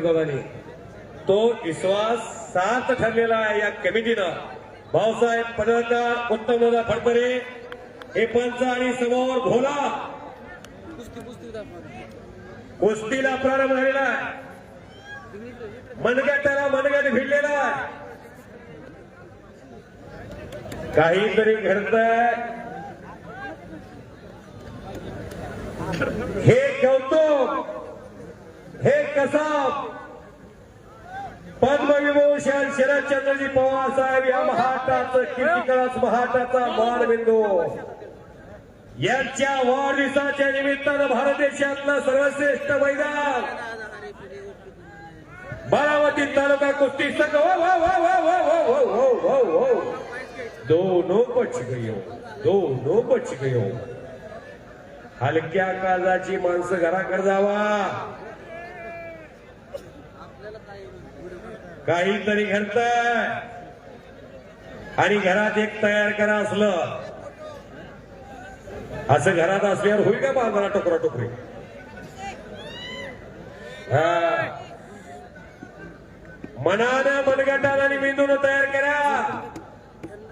पंतप्रधानांनी तो विश्वास सार्थ ठरलेला आहे या कमिटीनं. भाऊसाहेब पडळकर उत्तम दादा हे पंच आणि समोर भोला. कुस्तीला प्रारंभ झालेला आहे. मनगटाला मनगट भिडलेला आहे. काहीतरी घडतंय. हे कौतुक हे कसाब शहर शरदचंद्रजी पवार साहेब या महाटाचं कीर्तिकरास महाटाचा बाळबिंदू यांच्या वाढदिवसाच्या निमित्तानं भारत देशातलं सर्वश्रेष्ठ मैदान. बारामती तालुका कुस्ती संघ. दोनों बच गयो दोनों बच गयो. हलक्या काळाची माणसं घराकडे जावा. काहीतरी घडतंय आणि घरात एक तयार करा असलं. असं घरात असल्यावर होईल का बाजारा टोकरा टोकरी हा. मनानं मनगटाला आणि मेंदून तयार करा.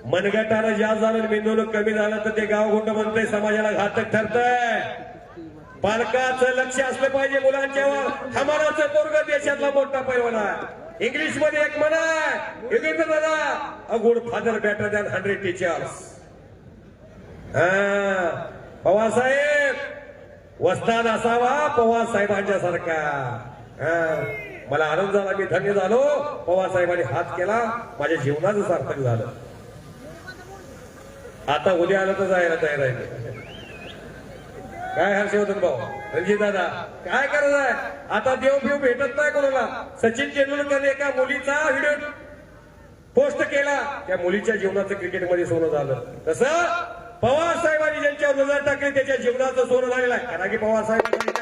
मनगटानं जास्त झालं आणि मेंदून कमी झालं तर ते गाव गुंड म्हणतंय समाजाला घातक ठरतंय. पालकाचं लक्ष असलं पाहिजे मुलांच्यावर. हमाराचं पोरग देशातला मोठा पैलवान आहे. इंग्लिशमध्ये एक म्हणा English Dada a good father better than hundred teachers Pawar साहेब वस्ताद असावा पवार साहेबांच्या सारखा. मला आनंद झाला मी धन्य झालो. पवार साहेबांनी हात केला माझ्या जीवनाचं सार्थक झालं. आता उद्या आलं तर जायला तयार आहे मी. काय हर्षवर्धन भाऊ? रणजित दादा काय करत आहे आता देव बिव भेटत नाही कोणाला. सचिन तेंडुलकर एका मुलीचा व्हिडिओ पोस्ट केला. त्या मुलीच्या जीवनाचं क्रिकेटमध्ये सोनं झालं. तसं पवार साहेबांनी ज्यांच्या नजर टाकली त्याच्या जीवनाचं सोनं झालेलं आहे. कारण की पवार साहेबांनी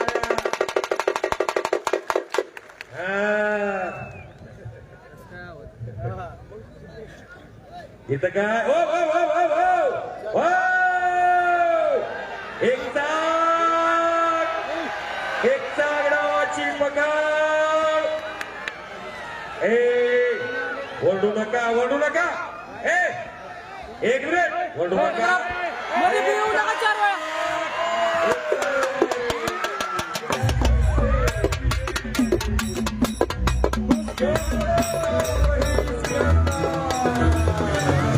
इथं काय? ओ ओ ओ ए ओरडू नका ओरडू नका. ए एक मिनिट ओरडू नका. मध्ये येऊ नका चार वेळा.